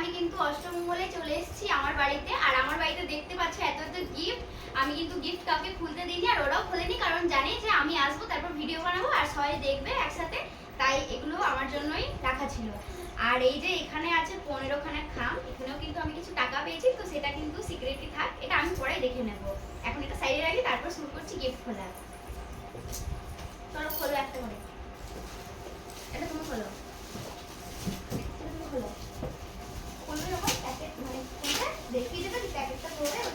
আমি কিন্তু অষ্টমঙ্গলে চলে এসেছি আমার বাড়িতে, আর আমার বাড়িতে দেখতে পাচ্ছ এত এত গিফট আমি কিন্তু গিফট কাউকে খুলতে দিইনি, আর ওরাও খোলেনি, কারণ জানে যে আমি আসব, তারপর ভিডিও বানাবো, আর সবাই দেখবে একসাথে। তাই এগুলো আমার জন্যই রাখা ছিল। আর এই যে এখানে আছে পনেরো খানা খাম, এখানেও কিন্তু আমি কিছু টাকা পেয়েছি, তো সেটা কিন্তু সিক্রেটলি থাক, এটা আমি পরে দেখে নেব। এখন এটা সাইডে রাখি, তারপর শুরু করছি গিফট খোলা চলো, খোলো একটা করে। এটা তুমি খোলো এটা তুমি খোলো খুলবে যখন প্যাকেট মানে খুলবে দেখিয়ে দেবে প্যাকেটটা ধরে ওই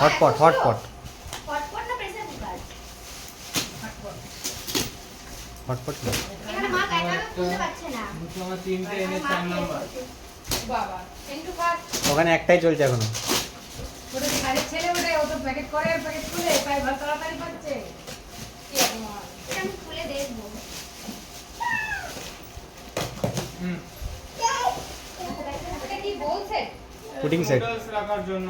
হটপট হটপট হটপট না প্রেসার কুকার হটপট। হটপট এখানে মা একা একা পারছে না আমার তিনটে এনে চার নাম্বার বাবা, কিন্তু কাজ। ওখানে একটাই চলছে এখনও ওটা ছেলে ওটা? ও তো প্যাকেট করে প্যাকেট খুলে, তাই ভালো তাড়াতাড়ি পাচ্ছে। কি। আমি খুলে দেখব হুম এটা কি বলছে? পুডিং সেট রাখার জন্য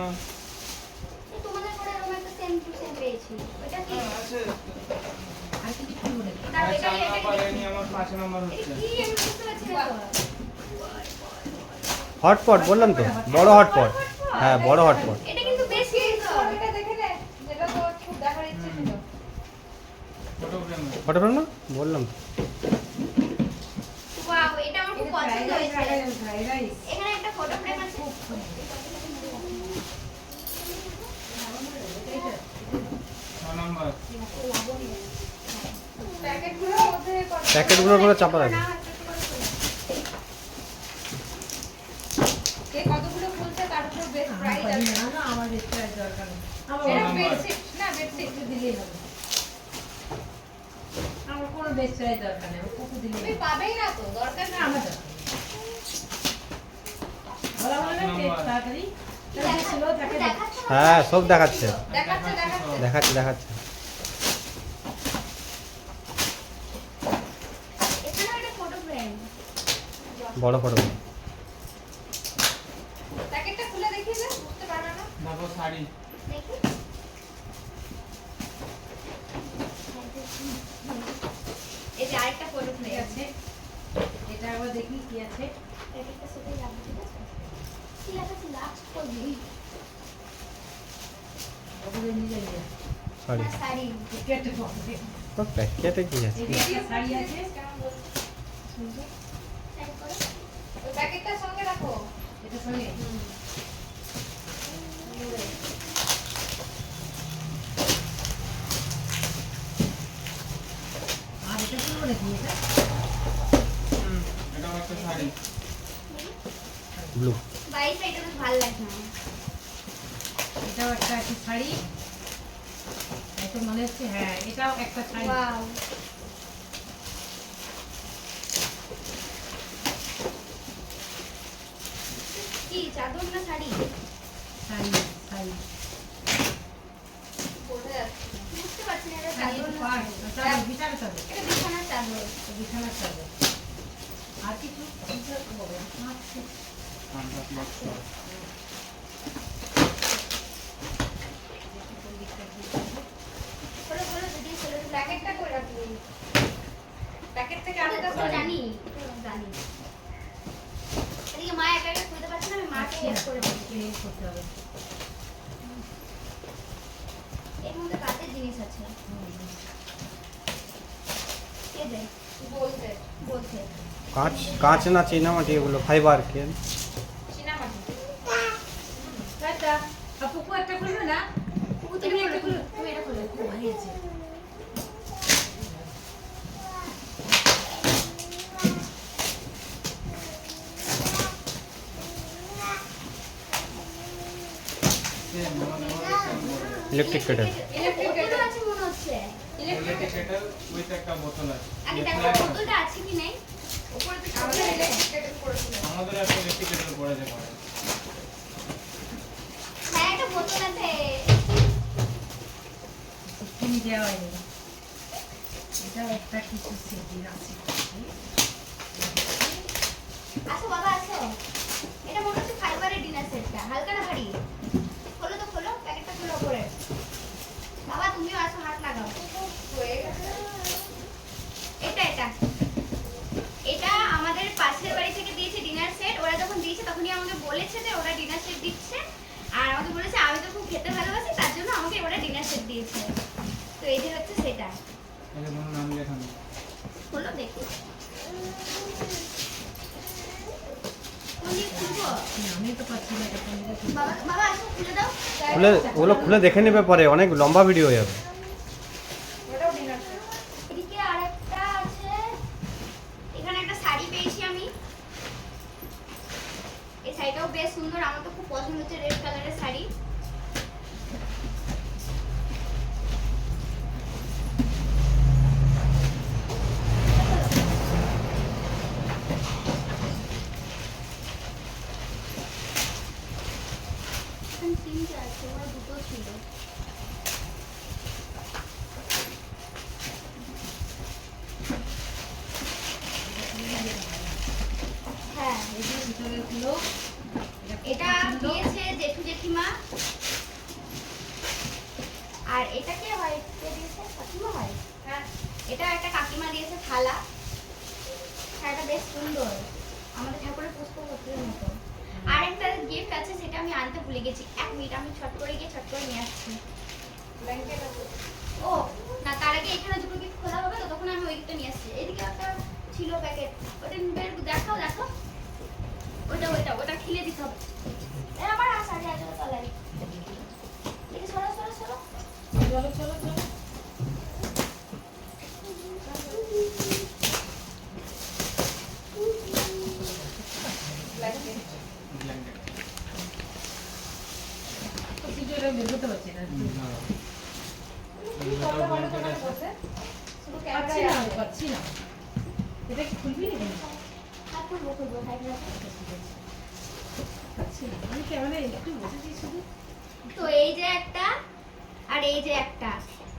তোমাদের করে এরকম একটা সেম টু সেম পেয়েছি ওটা কি হ্যাঁ, আছে আর কি কিছু বলে? এটা এটা এটা কি? আমার পাঁচ নাম্বার হচ্ছে কি আমি বুঝতে পারছি না তো হটপট বললাম তো বড় হটপট হ্যাঁ বড় হটপট এটা কিন্তু বেশ এটা দেখে নে, যেটা তোর খুব দেখার ইচ্ছে ছিল। ফটো ফ্রেম ফটো ফ্রেম না বললাম তো ওয়াও এটা আমার খুব এটা fried পছন্দ rice রাখা হয়েছে এখানে একটা ফটো ফ্রেম আছে প্যাকেটগুলোর মধ্যে চাপা রাখে না, একটু একটু করে খুলে। কে কতগুলো খুলছে তার উপর বেশ প্রাইস আছে। না না আমার বেশি আর দরকার নেই। আমার বেডশিট না বেডশিট একটু দিলেই হবে। আমার কোনো বেশ চাই দরকার নেই আমার দিলেই তুমি পাবেই না তো দরকার না না আমার দরকার নেই। বলা বলে না নাম্বার। তাড়াতাড়ি তাহলে যে ছিল তাকে দেখ। দেখাচ্ছ না? হ্যাঁ সব দেখাচ্ছে। দেখাচ্ছে দেখাচ্ছে। একটা বড় ফটো প্যাকেটটা খুলে আরেকটা ফটো আছে এটা আবার দেখি কি আছে প্যাকেটটা সাথে রাখব ঠিক আছে। শাড়ি কেটে প্যাকেটে কি আছে এই যে একটা শাড়ি আছে কেমন বলছে? সুন্দর। শাড়ি করো ওই প্যাকেটটার সঙ্গে রাখো এটা সঙ্গে আর এটা কি করে দিয়ে হুম এটাও একটা শাড়ি ব্লু বাইশটা এটা বেশ ভালো লাগছে না এটাও একটা আছে শাড়ি এটা মনে হচ্ছে হ্যাঁ এটাও একটা শাড়ি ওয়াও কি চাদর না শাড়ি শাড়ি শাড়ি বোঝা যাচ্ছে না। বুঝতে পারছি না এটা শাড়ি চাদর একটু না পাড়, শাড়ি। চাদর, বিছানা চাদর এটা বিছানার চাদর বিছানার চাদর আর কিছু কিছু হবে না। আচ্ছা। কন্ট্রাক্ট বক্স খোলো খোলো যদি খোলো তো প্যাকেটটা কই রাখলি প্যাকেট থেকে আমি আলাদা তো করে জানি জানি এদিকে মা একা একা খুলতে পারছে না আমি মাকে হেল্প করে দিচ্ছি এই করতে হবে এর মধ্যে কাজের জিনিস আছে কে দেয় বলতে বলছে কাঁচ কাঁচ না চীনামাটি এগুলো ফাইবার কে সিনেমাটি টাটা আর পুকু একটা খুলবে না? কুকু তুমি একটা খুলো তুমি এটা খুলো ও, হয়েছে ইলেকট্রিক কেটেল এটা কুকুর আছে মনে ইলেকট্রিক কেটেল উইথ একটা বোতল আছে। আগে দেখো বোতলটা আছে কি নেই? উপরে তো আমাদের। ইলেকট্রিক কেটেল পড়েছিল আমাদের একটা ইলেকট্রিক কেটেল পড়েছে পরে হ্যাঁ একটা বোতল আছে চিনি দেওয়া হয়নি এটাও একটা কিছু সেদিন আছে এটা মনে হচ্ছে ফাইবারের ডিনার সেটটা হালকা না ভারী তো খোলো প্যাকেটটা বাবা তুমিও আসো হাত লাগাও এটা এটা এটা আমাদের পাশের বাড়ি থেকে দিয়েছে ডিনার সেট ওরা যখন দিয়েছে, তখনই আমাকে বলেছে যে ওরা ডিনার সেট দিচ্ছে। আর আমাকে আমি তো খুব খেতে ভালোবাসি, তার জন্য আমাকে ওরা ডিনার সেট দিয়েছে। তো এই যে হচ্ছে সেটা। কোনো নাম লেখা নেই। হলো দেখি। খুলে ওগুলো খুলে দেখে নেবে পরে অনেক লম্বা ভিডিও হয়ে যাবে ওটাও ডিনার সেট এদিকে আরেকটা আছে এখানে একটা শাড়ি পেয়েছি আমি এই শাড়িটাও বেশ সুন্দর আমার তো খুব পছন্দ হচ্ছে রেড কালারের শাড়ি এখানে তিনটে আছে আমার দুটো ছিল হ্যাঁ এই যে ভিতরে খুলো এটা দিয়েছে জেঠু জেঠিমা। আর এটা কে হয় কে দিয়েছে কাকিমা হয়? হ্যাঁ। এটা একটা কাকিমা দিয়েছে থালা। থালাটা বেশ সুন্দর। আমাদের ঠাকুরের পুষ্পপত্রের মতো। আর একটা গিফট আছে সেটা আমি আনতে ভুলে গেছি। এক মিনিট, আমি ছট করে গিয়ে ছট করে নিয়ে আসছি। ও, না, তার আগে এখানে দুটো গিফট খোলা হবে তো, তখন আমি ওই দিকটা নিয়ে আসছি। এদিকে একটা ছিল প্যাকেট ওটা বের দেখাও দেখো ওটা ওটা ওটা খুলে দিতে হবে। আমার শাড়ি আছে তলায় সরো সরো। চলো চলো চলো ব্ল্যাঙ্কেট ব্ল্যাঙ্কেট তো কিছু এটা বের করতে পারছি না কি করতে বলো তো মানে বসে শুধু পাচ্ছি না এটা কি খুলবি না কেন হাত খুলবো খুলবো হাত রাখো। পাচ্ছি না আমি ক্যামেরায় একটু বসেছি শুধু? তো এই যে একটা আর এই যে একটা।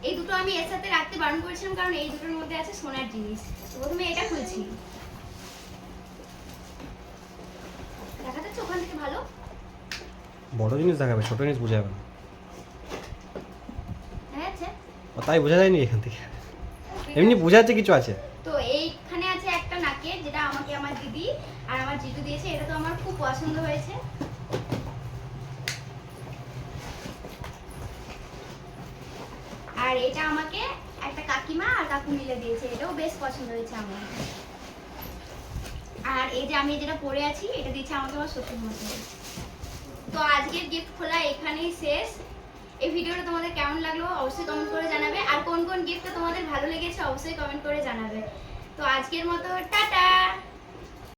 এই দুটো আমি এর সাথে রাখতে বারণ করেছিলাম কারণ এই দুটোর মধ্যে আছে সোনার জিনিস। তো প্রথমে এটা খুলছি। দেখা যাচ্ছে ওখান থেকে ভালো। বড় জিনিস দেখাবে ছোট জিনিস বোঝা যাবে না। তাই বোঝা যায়নি এখান থেকে। এমনি বোঝা কিছু আছে? তো এইখানে আছে একটা নাকের যেটা আমাকে আমার দিদি আর আমার জিজু দিয়েছে, এটা তো আমার খুব পছন্দ হয়েছে। আর এটা আমাকে একটা কাকিমা আর কাকু মিলে দিয়েছে, এটাও বেশ পছন্দ হয়েছে আমার। আর এই যে আমি যেটা পরে আছি, এটা দিয়েছে আমাকে আমার শ্বশুর মশাই তো আজকের গিফট খোলা এখানেই শেষ। এই ভিডিওটা তোমাদের কেমন লাগল অবশ্যই কমেন্ট করে জানাবে। আর কোন কোন গিফটটা তোমাদের ভালো লেগেছে অবশ্যই কমেন্ট করে জানাবে। তো আজকের মতো, টাটা!